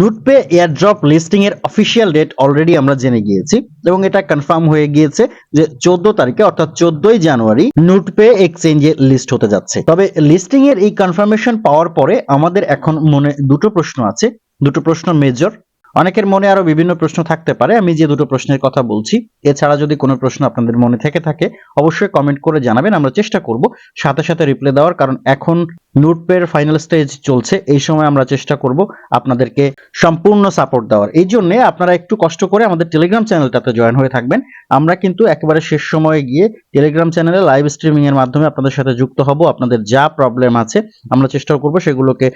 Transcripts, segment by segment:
নুটপে airdrop listing এর official date already আমরা জেনে গিয়েছি এবং এটা কনফার্ম হয়ে গিয়েছে যে চোদ্দ তারিখে, অর্থাৎ চোদ্দই জানুয়ারি নুটপে এক্সচেঞ্জে লিস্ট হতে যাচ্ছে। তবে লিস্টিং এর এই কনফার্মেশন পাওয়ার পরে আমাদের এখন মনে দুটো প্রশ্ন আছে, দুটো প্রশ্ন মেজর অনেকের মনে আরও বিভিন্ন প্রশ্ন থাকতে পারে, আমি যে দুটো প্রশ্নের কথা বলছি। এছাড়া যদি কোনো প্রশ্ন আপনাদের মনে থেকে থাকে, অবশ্যই কমেন্ট করে জানাবেন, আমরা চেষ্টা করব। সাথে সাথে রিপ্লাই দেওয়ার, কারণ এখন নোটপের ফাইনাল স্টেজ চলছে, এই সময় আমরা চেষ্টা করব আপনাদেরকে সম্পূর্ণ সাপোর্ট দেওয়ার। এই জন্য আপনারা একটু কষ্ট করে আমাদের টেলিগ্রাম চ্যানেলটাতে জয়েন হয়ে থাকবেন। আমরা কিন্তু একেবারে শেষ সময়ে গিয়ে টেলিগ্রাম চ্যানেলে লাইভ স্ট্রিমিং এর মাধ্যমে আপনাদের সাথে যুক্ত হব। আপনাদের যা প্রবলেম আছে, আমরা চেষ্টা করব সেগুলোকে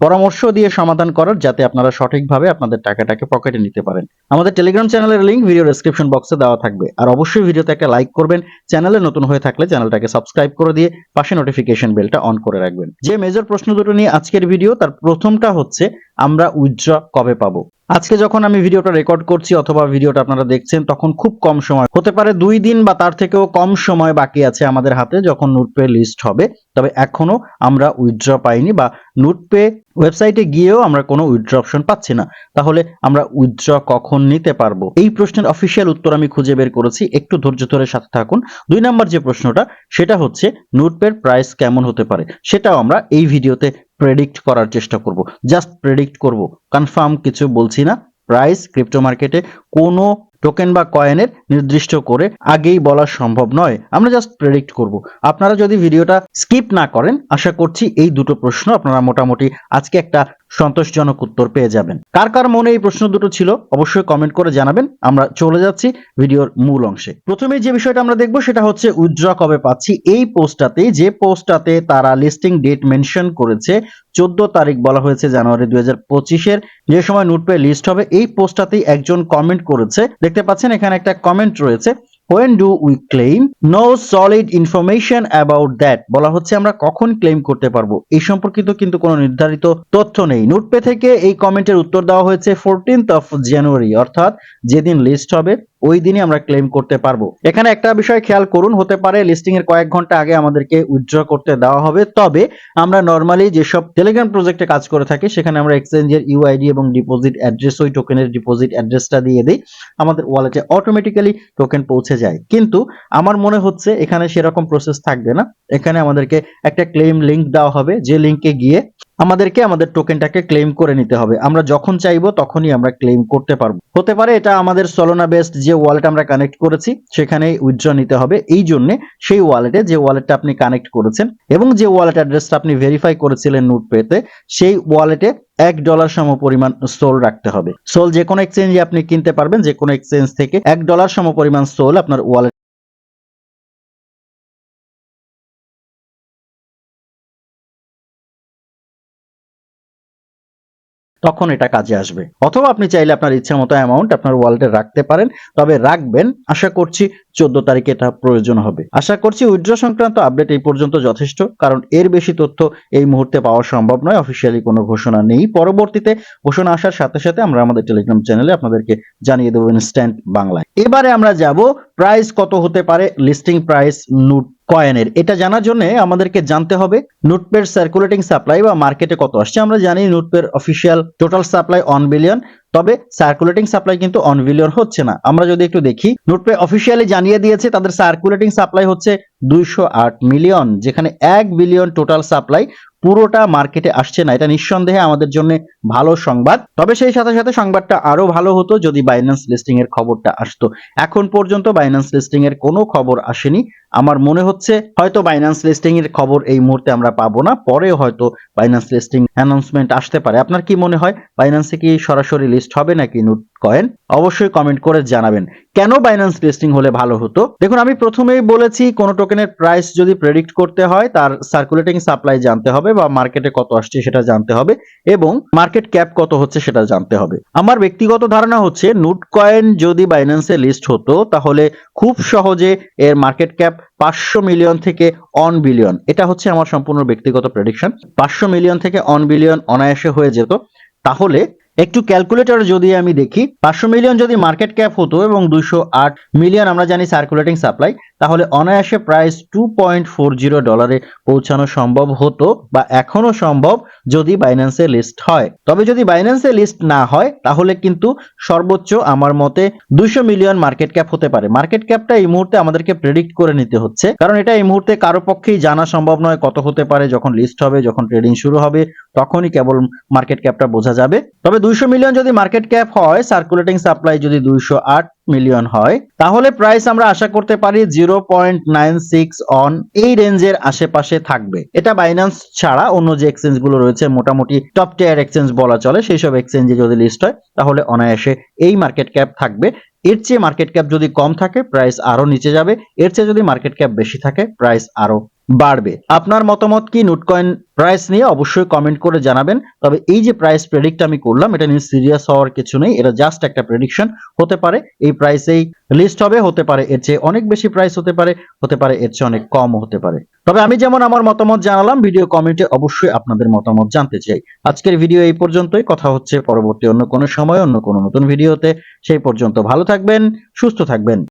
পরামর্শ দিয়ে সমাধান করার যাতে আপনারা সঠিকভাবে আপনাদের টাকাটাকে পকেটে নিতে পারেন। আমাদের টেলিগ্রাম চ্যানেলের লিঙ্ক ভিডিও ডেসক্রিপশন বক্সে দেওয়া থাকবে। আর অবশ্যই ভিডিওতে একটা লাইক করবেন। চ্যানেলে নতুন হয়ে থাকলে চ্যানেলটাকে সাবস্ক্রাইব করে দিয়ে পাশে নোটিফিকেশন বেলটা অন করে রাখবেন। যে মেজর প্রশ্ন দুটো নিয়ে আজকের ভিডিও তার প্রথমটা হচ্ছে আমরা উইথড্র কবে পাবো? আজকে যখন আমি ভিডিওটা রেকর্ড করছি অথবা ভিডিওটা আপনারা দেখছেন, তখন খুব কম সময়। হতে পারে দুই দিন বা তার থেকেও কম সময় বাকি আছে আমাদের হাতে যখন নোটপে লিস্ট হবে। তবে এখনও আমরা উইথড্র পাইনি বা নোটপে ওয়েবসাইটে গিয়েও আমরা কোনো উইথড্র অপশন পাচ্ছি না। তাহলে আমরা উইথড্র কখন নিতে পারব? এই প্রশ্নের অফিসিয়াল উত্তর আমি খুঁজে বের করেছি। একটু ধৈর্য ধরে সাথে থাকুন। দুই নাম্বার যে প্রশ্নটা, সেটা হচ্ছে নোটপের প্রাইস কেমন হতে পারে? সেটাও আমরা এই ভিডিওতে প্রেডিক্ট করার চেষ্টা করব। জাস্ট প্রেডিক্ট করব। কনফার্ম কিছু বলছি না। প্রাইস ক্রিপ্টো মার্কেটে কোনো টোকেন বা কয়েনের নির্দিষ্ট করে আগেই বলা সম্ভব নয়। আমরা জাস্ট প্রেডিক্ট করব। আপনারা যদি ভিডিওটা স্কিপ না করেন, আশা করছি এই দুটো প্রশ্ন আপনারা মোটামুটি আজকে একটা সন্তোষজনক উত্তর পেয়ে যাবেন। কার কার মনে এই প্রশ্ন দুটো ছিল অবশ্যই কমেন্ট করে জানাবেন। আমরা চলে যাচ্ছি ভিডিওর মূল অংশে। প্রথমে যে বিষয়টা আমরা দেখব সেটা হচ্ছে উইথড্র কবে পাচ্ছি? এই পোস্টটাতে যে পোস্টটাতে তারা লিস্টিং ডেট মেনশন করেছে, চোদ্দ তারিখ বলা হয়েছে জানুয়ারি দুই হাজার পঁচিশের, যে সময় নোটপে লিস্ট হবে, এই পোস্টটাতেই একজন কমেন্ট করেছে। দেখতে পাচ্ছেন এখানে একটা কমেন্ট রয়েছে। When do we claim no solid information about that? বলা হচ্ছে আমরা কখন ক্লেম করতে পারব। এই সম্পর্কিত কিন্তু কোনো নির্ধারিত তথ্য নেই। নোটপে থেকে এই কমেন্টের উত্তর দেওয়া হয়েছে ফোরটিন্থ অফ জানুয়ারি অর্থাৎ যেদিন লিস্ট হবে ওই দিনই আমরা ক্লেম করতে পারব। এখানে একটা বিষয় খেয়াল করুন, হতে পারে লিস্টিং এর কয়েক ঘণ্টা আগে আমাদেরকে উইথড্র করতে দেওয়া হবে। তবে আমরা নর্মালি যেসব টেলিগ্রাম প্রজেক্টে কাজ করে থাকি, সেখানে আমরা এক্সচেঞ্জের ইউআইডি এবং ডিপোজিট অ্যাড্রেস ওই টোকেনের ডিপোজিট অ্যাড্রেসটা দিয়ে দিই। আমাদের ওয়ালেটে অটোমেটিক্যালি টোকেন পৌঁছে যায়। কিন্তু আমার মনে হচ্ছে এখানে সেরকম প্রসেস থাকবে না। এখানে আমাদেরকে একটা ক্লেম লিংক দেওয়া হবে। যে লিংকে গিয়ে আমাদেরকে আমাদের টোকেনটাকে ক্লেম করে নিতে হবে। আমরা যখন চাইব তখনই আমরা ক্লেম করতে পারব। হতে পারে এটা আমাদের সলোনা বেস্ট যে ওয়ালেট আমরা কানেক্ট করেছি, সেখানেই উইথড্র নিতে হবে। এই জন্য সেই ওয়ালেটে যে ওয়ালেটটা আপনি কানেক্ট করেছেন এবং যে ওয়ালেট অ্যাড্রেসটা আপনি ভেরিফাই করেছিলেন নোট পেতে সেই ওয়ালেটে এক ডলার সম পরিমাণ সোল রাখতে হবে। সোল যে কোনো এক্সচেঞ্জে আপনি কিনতে পারবেন যে কোনো এক্সচেঞ্জ থেকে এক ডলার সম পরিমাণ সোল আপনার ওয়ালেট তখন এটা কাজে আসবে। অথবা আপনি চাইলে আপনার ইচ্ছা মতো অ্যামাউন্ট আপনার ওয়ালেটে রাখতে পারেন, তবে রাখবেন। আশা করছি চোদ্দ তারিখে এটা প্রয়োজন হবে। আশা করছি উইথড্র সংক্রান্ত আপডেট এই পর্যন্ত যথেষ্ট, কারণ এর বেশি তথ্য এই মুহূর্তে পাওয়া সম্ভব নয়। অফিসিয়ালি কোনো ঘোষণা নেই। পরবর্তীতে ঘোষণা আসার সাথে সাথে আমরা আমাদের টেলিগ্রাম চ্যানেলে আপনাদেরকে জানিয়ে দেবো ইনস্ট্যান্ট বাংলায়। এবারে আমরা যাব প্রাইস কত হতে পারে লিস্টিং প্রাইস নুট কয়েনের এটা জানার জন্য আমাদেরকে জানতে হবে নোটপের সার্কুলেটিং সাপ্লাই বা মার্কেটে কত আসছে। আমরা জানি নোটপের official total supply one billion তবে সার্কুলেটিং সাপ্লাই কিন্তু অন বিলিয়ন হচ্ছে না। আমরা যদি একটু দেখি, নোটপে অফিসিয়ালি জানিয়ে দিয়েছে, তাদের সার্কুলেটিং সাপ্লাই হচ্ছে দুইশো আট মিলিয়ন যেখানে এক বিলিয়ন টোটাল সাপ্লাই পুরোটা মার্কেটে আসছে না। এটা নিঃসন্দেহে আমাদের জন্য ভালো সংবাদ। তবে সেই সাথে সাথে সংবাদটা আরও ভালো হতো যদি বাইন্যান্স লিস্টিং এর খবরটা আসতো। এখন পর্যন্ত বাইন্যান্স লিস্টিং এর কোনো খবর আসেনি। আমার মনে হচ্ছে হয়তো বাইন্যান্স লিস্টিং এর খবর এই মুহূর্তে আমরা পাবো না পরে হয়তো বাইন্যান্স লিস্টিং অ্যানাউন্সমেন্ট আসতে পারে। আপনার কি মনে হয় বাইন্যান্সে কি সরাসরি লিস্ট হবে নাকি নোট কয়েন অবশ্যই কমেন্ট করে জানাবেন। কেন বাইন্যান্স লিস্টিং হলে ভালো হতো? দেখুন, আমি প্রথমেই বলেছি, কোন টোকেনের প্রাইস যদি প্রেডিক্ট করতে হয়, তার সার্কুলেটিং সাপ্লাই জানতে হবে বা মার্কেটে কত আসছে সেটা জানতে হবে এবং মার্কেট ক্যাপ কত হচ্ছে সেটা জানতে হবে। আমার ব্যক্তিগত ধারণা হচ্ছে নুট কয়েন যদি বাইন্যান্সে লিস্ট হতো, তাহলে খুব সহজে এর মার্কেট ক্যাপ পাঁচশো মিলিয়ন থেকে অন বিলিয়ন এটা হচ্ছে আমার সম্পূর্ণ ব্যক্তিগত প্রেডিকশন পাঁচশো মিলিয়ন থেকে অন বিলিয়ন অনায়াসে হয়ে যেত। তাহলে একটু ক্যালকুলেটর যদি আমি দেখি, পাঁচশো মিলিয়ন যদি মার্কেট ক্যাপ হতো এবং দুইশো আট মিলিয়ন আমরা জানি সার্কুলেটিং সাপ্লাই তাহলে অনায়াসে price two point four zero ডলারে পৌঁছানো সম্ভব হতো বা এখনও সম্ভব যদি বাইন্যান্সে লিস্ট হয়। তবে যদি বাইন্যান্সে লিস্ট না হয়, তাহলে কিন্তু সর্বোচ্চ আমার মতে দুইশো মিলিয়ন মার্কেট ক্যাপ হতে পারে। মার্কেট ক্যাপটা এই মুহূর্তে আমাদেরকে প্রেডিক্ট করে নিতে হচ্ছে। কারণ এটা এই মুহূর্তে কারও পক্ষেই জানা সম্ভব নয় কত হতে পারে, যখন লিস্ট হবে, যখন ট্রেডিং শুরু হবে তখনই কেবল মার্কেট ক্যাপটা বোঝা যাবে। তবে দুইশো মিলিয়ন যদি মার্কেট ক্যাপ হয় সার্কুলেটিং সাপ্লাই যদি দুইশো আট মিলিয়ন হয়, তাহলে প্রাইস আমরা আশা করতে পারি zero point nine six one এই রেঞ্জের আশেপাশে থাকবে। এটা বাইন্যান্স ছাড়া অন্য যে এক্সচেঞ্জগুলো রয়েছে, মোটামুটি টপ টিয়ার এক্সচেঞ্জ বলা চলে, সেই সব এক্সচেঞ্জে যদি লিস্ট হয়, তাহলে অনায়াসে এই মার্কেট ক্যাপ থাকবে। এর চেয়ে মার্কেট ক্যাপ যদি কম থাকে প্রাইস আরও নিচে যাবে। এর চেয়ে যদি মার্কেট ক্যাপ বেশি থাকে প্রাইস আরও বাড়বে। আপনার মতামত কি? নুটকয়েন প্রাইস নিয়ে অবশ্যই কমেন্ট করে জানাবেন। তবে এই যে প্রাইস প্রেডিক্ট আমি করলাম, এটা নিয়ে সিরিয়াস হওয়ার কিছু নেই। এটা জাস্ট একটা প্রেডিকশন হতে পারে। এই প্রাইসেই লিস্ট হবে, হতে পারে এর চেয়ে অনেক বেশি প্রাইস হতে পারে হতে পারে এর চেয়ে অনেক কম হতে পারে। তবে আমি যেমন আমার মতামত জানালাম ভিডিও কমেন্টে অবশ্যই আপনাদের মতামত জানতে চাই। আজকের ভিডিও এই পর্যন্তই। কথা হচ্ছে পরবর্তী অন্য কোনো সময়, অন্য কোনো নতুন ভিডিওতে সেই পর্যন্ত ভালো থাকবেন, সুস্থ থাকবেন।